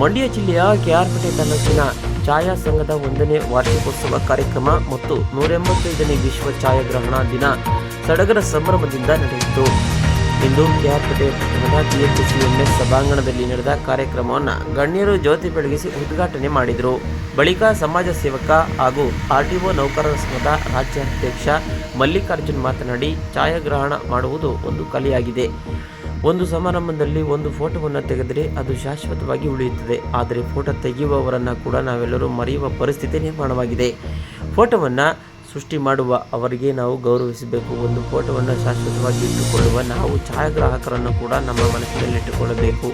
ಮಂಡ್ಯ ಜಿಲ್ಲೆಯ ಕೆಆರ್ಪೇಟೆ ತಾಲೂಕಿನ ಛಾಯಾ ಸಂಘದ ಒಂದನೇ ವಾರ್ಷಿಕೋತ್ಸವ ಕಾರ್ಯಕ್ರಮ ಮತ್ತು ನೂರ ಎಂಬತ್ತೈದನೇ ವಿಶ್ವ ಛಾಯಾಗ್ರಹಣ ದಿನ ಸಡಗರ ಸಂಭ್ರಮದಿಂದ ನಡೆಯಿತು. ಇಂದು ಕೆಆರ್ಪೇಟೆ ಪಟ್ಟಣದ ಟಿಎಚ್ಸಿಎಂಎಸ್ ಸಭಾಂಗಣದಲ್ಲಿ ನಡೆದ ಕಾರ್ಯಕ್ರಮವನ್ನು ಗಣ್ಯರು ಜ್ಯೋತಿ ಬೆಳಗಿಸಿ ಉದ್ಘಾಟನೆ ಮಾಡಿದರು. ಬಳಿಕ ಸಮಾಜ ಸೇವಕ ಹಾಗೂ ಆರ್ಟಿಒ ನೌಕರರ ಸಂಘದ ರಾಜ್ಯಾಧ್ಯಕ್ಷ ಮಲ್ಲಿಕಾರ್ಜುನ್ ಮಾತನಾಡಿ, ಛಾಯಾಗ್ರಹಣ ಮಾಡುವುದು ಒಂದು ಕಲೆಯಾಗಿದೆ. ಒಂದು ಸಮಾರಂಭದಲ್ಲಿ ಒಂದು ಫೋಟೋವನ್ನು ತೆಗೆದರೆ ಅದು ಶಾಶ್ವತವಾಗಿ ಉಳಿಯುತ್ತದೆ. ಆದರೆ ಫೋಟೋ ತೆಗೆಯುವವರನ್ನು ಕೂಡ ನಾವೆಲ್ಲರೂ ಮರೆಯುವ ಪರಿಸ್ಥಿತಿ ನಿರ್ಮಾಣವಾಗಿದೆ. ಫೋಟೋವನ್ನು ಸೃಷ್ಟಿ ಮಾಡುವ ಅವರಿಗೆ ನಾವು ಗೌರವಿಸಬೇಕು. ಒಂದು ಫೋಟೋವನ್ನು ಶಾಶ್ವತವಾಗಿ ಇಟ್ಟುಕೊಳ್ಳುವ ನಾವು ಛಾಯಾಗ್ರಾಹಕರನ್ನು ಕೂಡ ನಮ್ಮ ಮನಸ್ಸಿನಲ್ಲಿಟ್ಟುಕೊಳ್ಳಬೇಕು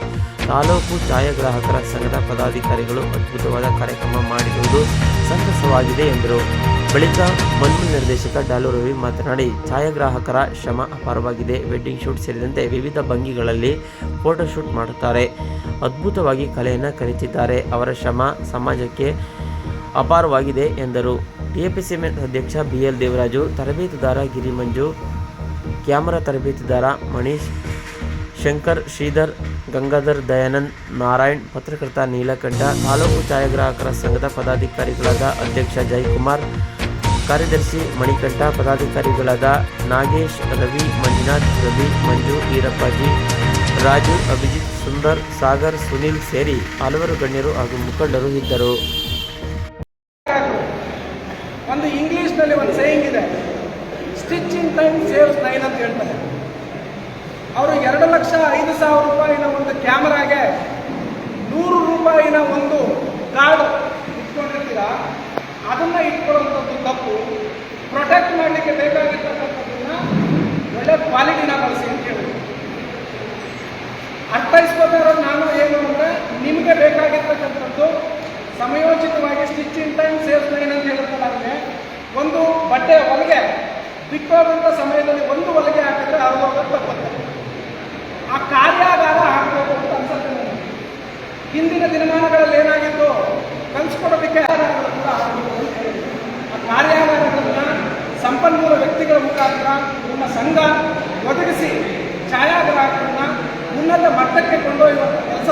ತಾಲೂಕು ಛಾಯಾಗ್ರಾಹಕರ ಸಂಘದ ಪದಾಧಿಕಾರಿಗಳು ಅದ್ಭುತವಾದ ಕಾರ್ಯಕ್ರಮ ಮಾಡಿರುವುದು ಸಂತಸವಾಗಿದೆ ಎಂದರು. ಬಳಿಕ ಮನ್ಮೂಲ್ ನಿರ್ದೇಶಕ ಡಾಲು ರವಿ ಮಾತನಾಡಿ, ಛಾಯಾಗ್ರಾಹಕರ ಶ್ರಮ ಅಪಾರವಾಗಿದೆ. ವೆಡ್ಡಿಂಗ್ ಶೂಟ್ ಸೇರಿದಂತೆ ವಿವಿಧ ಭಂಗಿಗಳಲ್ಲಿ ಫೋಟೋಶೂಟ್ ಮಾಡುತ್ತಾರೆ. ಅದ್ಭುತವಾಗಿ ಕಲೆಯನ್ನು ಕಲಿತಿದ್ದಾರೆ. ಅವರ ಶ್ರಮ ಸಮಾಜಕ್ಕೆ ಅಪಾರವಾಗಿದೆ ಎಂದರು. ಟಿಎಪಿಸಿಎಂಎಸ್ ಅಧ್ಯಕ್ಷ ಬಿ ಎಲ್ ದೇವರಾಜು, ತರಬೇತುದಾರ ಗಿರಿಮಂಜು, ಕ್ಯಾಮರಾ ತರಬೇತುದಾರ ಮಣೀಶ್ ಶಂಕರ್, ಶ್ರೀಧರ್, ಗಂಗಾಧರ್, ದಯಾನಂದ್, ನಾರಾಯಣ್, ಪತ್ರಕರ್ತ ನೀಲಕಂಠ, ತಾಲೂಕು ಛಾಯಾಗ್ರಾಹಕರ ಸಂಘದ ಪದಾಧಿಕಾರಿಗಳಾದ ಅಧ್ಯಕ್ಷ ಜಯಕುಮಾರ್, ಕಾರ್ಯದರ್ಶಿ ಮಣಿಕಂಠ, ಪದಾಧಿಕಾರಿಗಳಾದ ನಾಗೇಶ್, ರವಿ, ಮಂಜುನಾಥ್, ರವಿ, ಮಂಜು, ಈರಪ್ಪಾಜಿ, ರಾಜು, ಅಭಿಜಿತ್, ಸುಂದರ್, ಸಾಗರ್, ಸುನಿಲ್ ಸೇರಿ ಹಲವರು ಗಣ್ಯರು ಹಾಗೂ ಮುಖಂಡರು ಇದ್ದರು. ಒಂದು ಇಂಗ್ಲೀಷ್ನಲ್ಲಿ ಒಂದು ಸೇಯಿಂಗ್ ಇದೆ stitch in time saves nine ಅಂತ ಹೇಳ್ತಾರೆ. ಅವರು ಎರಡು ಲಕ್ಷ ಐದು ಸಾವಿರ ರೂಪಾಯಿನ ಒಂದು ಕ್ಯಾಮರಾಗೆ ನೂರು ರೂಪಾಯಿನ ಒಂದು ಕಾರ್ಡ್ ಇಟ್ಕೊಂಡಿರ್ತೀರಾ? ಅದನ್ನ ಇಟ್ಕೊಳ್ಳುವಂಥದ್ದು ತಪ್ಪು. ಪ್ರೊಟೆಕ್ಟ್ ಮಾಡಲಿಕ್ಕೆ ಬೇಕಾಗಿರ್ತಕ್ಕಂಥದ್ದನ್ನ ಒಳ್ಳೆ ಕ್ವಾಲಿಟಿನ ಬಳಸಿ ಅಂತ ಹೇಳಿದ್ರು ಅರ್ಥೈಸ್ಕೋತಾ ಇರೋದು ನಾನು ಏನು ಅಂದರೆ ನಿಮಗೆ ಬೇಕಾಗಿರ್ತಕ್ಕಂಥದ್ದು ಸಮಯೋಚಿತವಾಗಿ stitch in time sales line ಅಂತ ಹೇಳುತ್ತಲಾಗಿದೆ ಒಂದು ಬಟ್ಟೆ ಹೊಲಿಗೆ ಬಿಟ್ಟೋದಂಥ ಸಮಯದಲ್ಲಿ ಒಂದು ಹೊಲಿಗೆ ಹಿಂದಿನ ದಿನಮಾನಗಳಲ್ಲಿ ಏನಾಗಿತ್ತು? ಕಲಿಸ್ಕೊಡೋದಕ್ಕೆ ಕಾರ್ಯಾಗಾರಗಳನ್ನು ಸಂಪನ್ಮೂಲ ವ್ಯಕ್ತಿಗಳ ಮುಖಾಂತರ ನಿಮ್ಮ ಸಂಘ ಒದಗಿಸಿ ಛಾಯಾಗ್ರಾಹಕರನ್ನ ಉನ್ನತ ಮಟ್ಟಕ್ಕೆ ಕೊಂಡೊಯ್ಯುವ ಕೆಲಸವನ್ನು